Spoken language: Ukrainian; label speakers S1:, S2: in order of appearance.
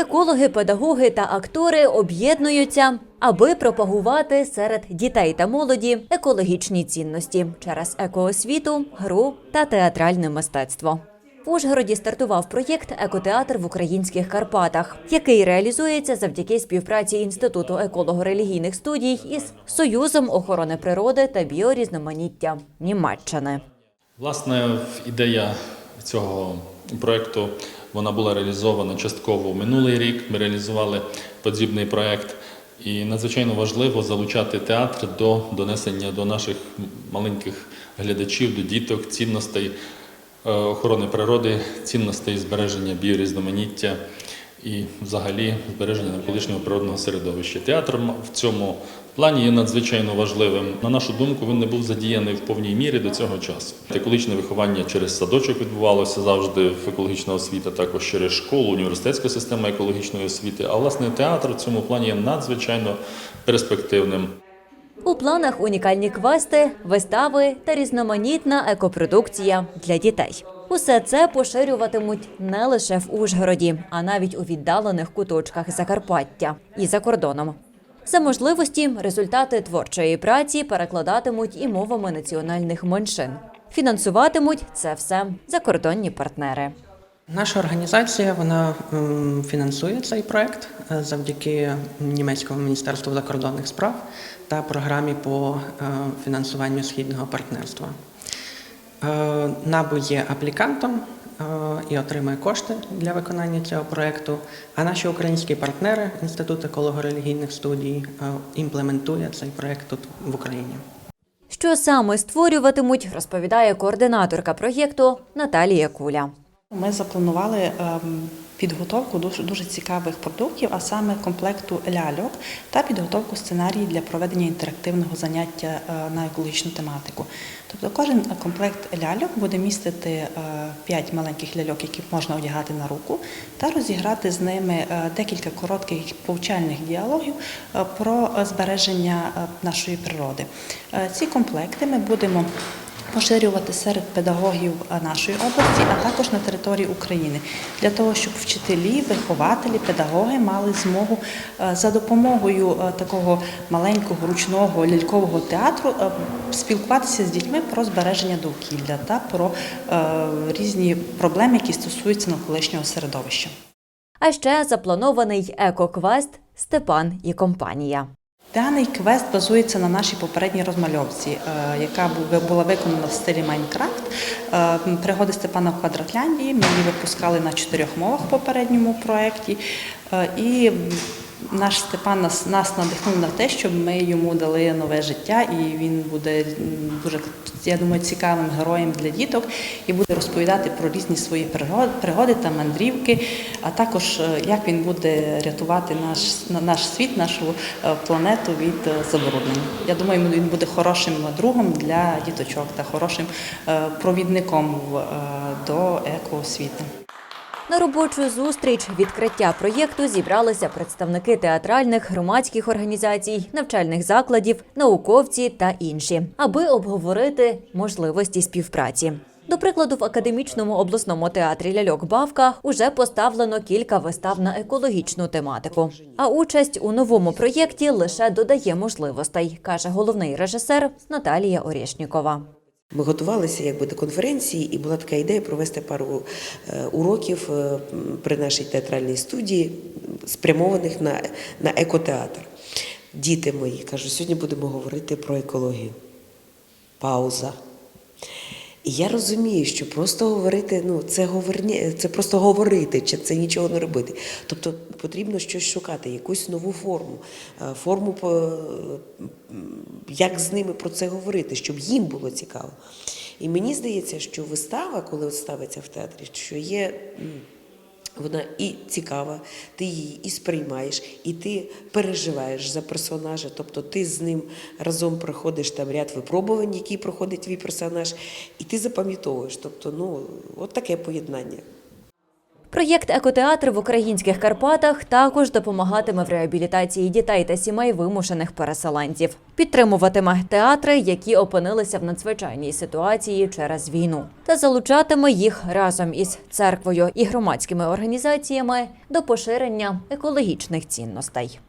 S1: Екологи, педагоги та актори об'єднуються, аби пропагувати серед дітей та молоді екологічні цінності через екоосвіту, гру та театральне мистецтво. В Ужгороді стартував проєкт Екотеатр в українських Карпатах, який реалізується завдяки співпраці Інституту еколого-релігійних студій із Союзом охорони природи та біорізноманіття Німеччини.
S2: Власне, ідея цього проєкту вона була реалізована частково минулий рік. Ми реалізували подібний проект. І надзвичайно важливо залучати театр до донесення до наших маленьких глядачів, до діток, цінностей е, охорони природи, цінностей збереження біорізноманіття і взагалі збереження навколишнього природного середовища. Театр в цьому плані є надзвичайно важливим. На нашу думку, він не був задіяний в повній мірі до цього часу. Екологічне виховання через садочок відбувалося завжди в екологічна освіта, також через школу, університетська система екологічної освіти. А власне театр в цьому плані є надзвичайно перспективним.
S1: У планах унікальні квести, вистави та різноманітна екопродукція для дітей. Усе це поширюватимуть не лише в Ужгороді, а навіть у віддалених куточках Закарпаття і за кордоном. За можливості результати творчої праці перекладатимуть і мовами національних меншин. Фінансуватимуть це все закордонні партнери.
S3: Наша організація вона фінансує цей проект е, завдяки німецькому міністерству закордонних справ та програмі по е, фінансуванню східного партнерства. Е, НАБУ є аплікантом е, і отримує кошти для виконання цього проекту. А наші українські партнери Інститут еколого-релігійних студій е, імплементує цей проект тут в Україні.
S1: Що саме створюватимуть, розповідає координаторка проєкту Наталія Куля.
S4: Ми запланували ем, підготовку дуже, цікавих продуктів, а саме комплекту ляльок та підготовку сценаріїв для проведення інтерактивного заняття е, на екологічну тематику. Тобто кожен комплект ляльок буде містити 5 маленьких ляльок, які можна одягати на руку, та розіграти з ними е, декілька коротких повчальних діалогів е, про е, збереження е, нашої природи. Е, Ці комплекти ми будемо поширювати серед педагогів е, нашої області, а також на території України, для того, щоб вчителі, вихователі, педагоги мали змогу е, за допомогою е, такого маленького ручного лялькового театру спілкуватися з дітьми про збереження довкілля та про різні проблеми, які стосуються навколишнього середовища.
S1: А ще запланований екоквест Степан і компанія.
S4: Даний квест базується на нашій попередній розмальовці, е, яка була виконана в стилі Майнкрафт. Е, Пригоди Степана в Квадратляндії. Ми її випускали на чотирьох мовах в попередньому проєкті. Е, І наш Степан нас, нас надихнув на те, щоб ми йому дали нове життя, і він буде дуже, я думаю, цікавим героєм для діток і буде розповідати про різні свої пригоди, та мандрівки, а також е, як він буде рятувати наш, на- наш світ, нашу е, планету від е, забруднення. Я думаю, він буде хорошим другом для діточок та хорошим провідником до екоосвіти.
S1: На робочу зустріч відкриття проєкту зібралися представники театральних, громадських організацій, навчальних закладів, науковці та інші, аби обговорити можливості співпраці. До прикладу, в академічному обласному театрі ляльок Бавка уже поставлено кілька вистав на екологічну тематику. А участь у новому проєкті лише додає можливостей, каже головний режисер Наталія Орєшнікова.
S5: Ми готувалися якби до конференції, і була така ідея провести пару е, уроків е, при нашій театральній студії, спрямованих на, на екотеатр. Діти мої кажуть, сьогодні будемо говорити про екологію. Пауза. І я розумію, що просто говорити, ну це говорні, це просто говорити, чи це нічого не робити. Тобто потрібно щось шукати, якусь нову форму, е, форму, як з ними про це говорити, щоб їм було цікаво. І мені здається, що вистава, коли ставиться в театрі, що є. Вона і цікава, ти її і сприймаєш, і ти переживаєш за персонажа. Тобто ти з ним разом проходиш там ряд випробувань, які проходить твій персонаж, і ти запам'ятовуєш. Тобто, ну, от таке поєднання.
S1: Проєкт Екотеатр в українських Карпатах також допомагатиме в реабілітації дітей та сімей вимушених переселенців. Підтримуватиме театри, які опинилися в надзвичайній ситуації через війну, та залучатиме їх разом із церквою і громадськими організаціями до поширення екологічних цінностей.